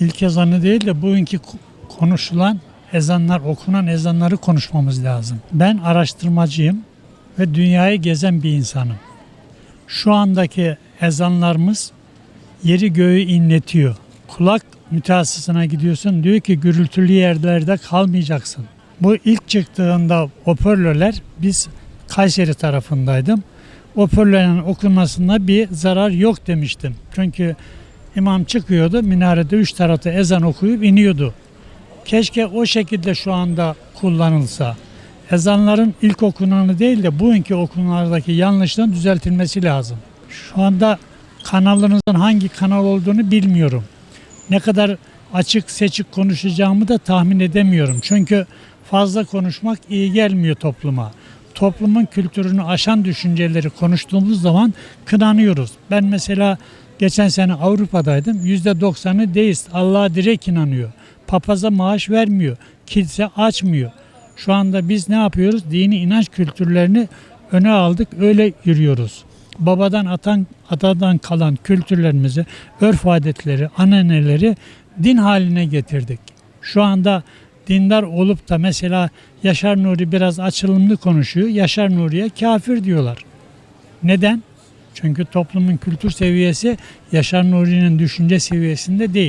ilk ezanı değil de bugünkü ko- konuşulan ezanlar, okunan ezanları konuşmamız lazım. Ben araştırmacıyım ve dünyayı gezen bir insanım. Şu andaki ezanlarımız yeri göğü inletiyor. Kulak mütehassısına gidiyorsun diyor ki gürültülü yerlerde kalmayacaksın. Bu ilk çıktığında hoparlörler biz Kayseri tarafındaydım. Hoparlörlerin okunmasında bir zarar yok demiştim. Çünkü imam çıkıyordu minarede üç tarafta ezan okuyup iniyordu. Keşke o şekilde şu anda kullanılsa. Ezanların ilk okunanı değil de bugünkü okunanlardaki yanlışların düzeltilmesi lazım. Şu anda kanalınızın hangi kanal olduğunu bilmiyorum. Ne kadar açık seçik konuşacağımı da tahmin edemiyorum. Çünkü fazla konuşmak iyi gelmiyor topluma. Toplumun kültürünü aşan düşünceleri konuştuğumuz zaman kınanıyoruz. Ben mesela geçen sene Avrupa'daydım. %90'ı deist, Allah'a direkt inanıyor. Papaza maaş vermiyor. Kilise açmıyor. Şu anda biz ne yapıyoruz? Dini inanç kültürlerini öne aldık, öyle yürüyoruz. Babadan atan, atadan kalan kültürlerimizi, örf adetleri, ananeleri din haline getirdik. Şu anda dindar olup da mesela Yaşar Nuri biraz açılımlı konuşuyor. Yaşar Nuri'ye kafir diyorlar. Neden? Çünkü toplumun kültür seviyesi Yaşar Nuri'nin düşünce seviyesinde değil.